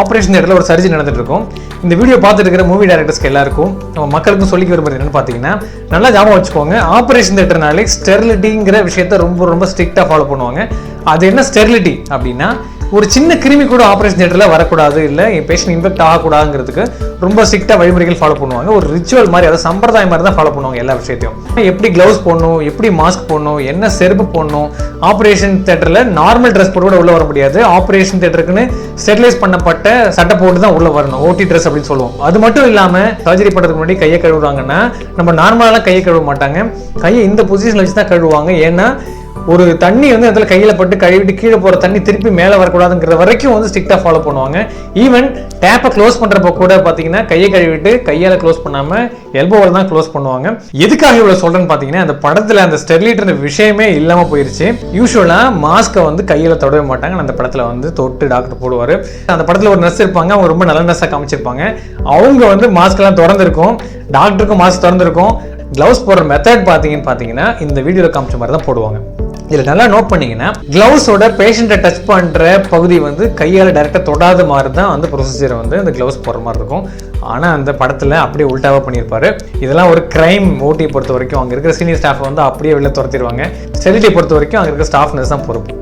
Operation இடத்துல ஒரு surgery நடந்துட்டு இருக்கும் இந்த வீடியோ பார்த்துட்டு இருக்கிற மூவி டேரக்டர்ஸ்க்கு எல்லாருக்கும் நம்ம மக்களுக்கும் சொல்லி விரும்புறது என்னன்னு பார்த்தீங்கன்னா நல்லா ஞாபகம் வச்சுக்கோங்க. ஆப்ரேஷன் தேட்டர்னாலே ஸ்டெர்லிட்டிங்கிற விஷயத்த ரொம்ப ரொம்ப ஸ்ட்ரிக்டாக ஃபாலோ பண்ணுவாங்க. அது என்ன ஸ்டெர்லிட்டி அப்படின்னா ஒரு சின்ன கிருமி கூட ஆப்ரேஷன் தேட்டரில் வரக்கூடாது இல்லை என் பேஷண்ட் இன்ஃபெக்ட் ஆகக்கூடாதுங்கிறதுக்கு ரொம்ப ஸ்ட்ரிக்டாக வழிமுறைகள் ஃபாலோ பண்ணுவாங்க. ஒரு ரிச்சுவல் மாதிரி அதாவது சம்பிரதாயம் மாதிரி தான் ஃபாலோ பண்ணுவாங்க எல்லா விஷயத்தையும். எப்படி க்ளவுஸ் போடணும் எப்படி மாஸ்க் போடணும் என்ன செருப்பு போடணும் ஆப்ரேஷன் தேட்டரில் நார்மல் ட்ரெஸ் போட்டு கூட உள்ளே வர முடியாது. ஆப்ரேஷன் தேட்டருக்குன்னு ஸ்டெர்லைஸ் பண்ணப்பட்ட சட்டை போட்டு தான் உள்ளே வரணும். ஓடி ட்ரெஸ் அப்படின்னு சொல்லுவோம். அது மட்டும் இல்லாமல் சர்ஜரி பண்ணுறதுக்கு முன்னாடி கையை கழுவுறாங்கன்னா நம்ம நார்மலாலாம் கையை கழுவ மாட்டாங்க. கையை இந்த பொசிஷனில் வச்சு தான் கழுவுவாங்க. ஏன்னா ஒரு தண்ணி வந்து இடத்துல கையில் பட்டு கழுவிட்டு கீழே போகிற தண்ணி திருப்பி மேலே வரக்கூடாதுங்கிற வரைக்கும் வந்து ஸ்ட்ரிக்டாக ஃபாலோ பண்ணுவாங்க. ஈவன் டேப்பை க்ளோஸ் பண்ணுறப்ப கூட பார்த்தீங்கன்னா கையை கழுவிட்டு கையால் க்ளோஸ் பண்ணாமல் எல்போவில் தான் க்ளோஸ் பண்ணுவாங்க. எதுக்காக இவ்வளோ சொல்கிறேன்னு பார்த்தீங்கன்னா அந்த படத்தில் அந்த ஸ்டெர்லிட்ன்ற விஷயமே இல்லாமல் போயிருச்சு. யூஸ்வலாக மாஸ்க்கை வந்து கையில் தொடவே மாட்டாங்க. அந்த படத்தில் வந்து தொட்டு டாக்டர் போடுவார். அந்த படத்தில் ஒரு நர்ஸ் இருப்பாங்க. அவங்க ரொம்ப நல்ல நர்ஸாக காமிச்சிருப்பாங்க. அவங்க வந்து மாஸ்க்கெல்லாம் திறந்துருக்கும். டாக்டருக்கும் மாஸ்க் திறந்துருக்கும். க்ளவுஸ் போடுற மெத்தட் பார்த்தீங்கன்னு பார்த்தீங்கன்னா இந்த வீடியோவில் காமிச்ச மாதிரி தான் போடுவாங்க. இதில் நல்லா நோட் பண்ணிங்கன்னா க்ளவுஸோட பேஷண்ட்டை டச் பண்ணுற பகுதி வந்து கையால் டைரெக்டாக தொடாத மாதிரி தான் அந்த ப்ரொசீஜரை வந்து அந்த க்ளவுஸ் போடுற மாதிரி இருக்கும். ஆனால் அந்த படத்தில் அப்படியே உல்ட்டாவாக பண்ணியிருப்பார். இதெல்லாம் ஒரு க்ரைம் ஓட்டியை பொறுத்த வரைக்கும் அங்கே இருக்கிற சீனியர் ஸ்டாஃப் வந்து அப்படியே வெளில துரத்திடுவாங்க ஸ்டெரிலிட்டியை பொறுத்த வரைக்கும் அங்கே இருக்கிற ஸ்டாஃப் நர்ஸ் தான் பொறுப்பு.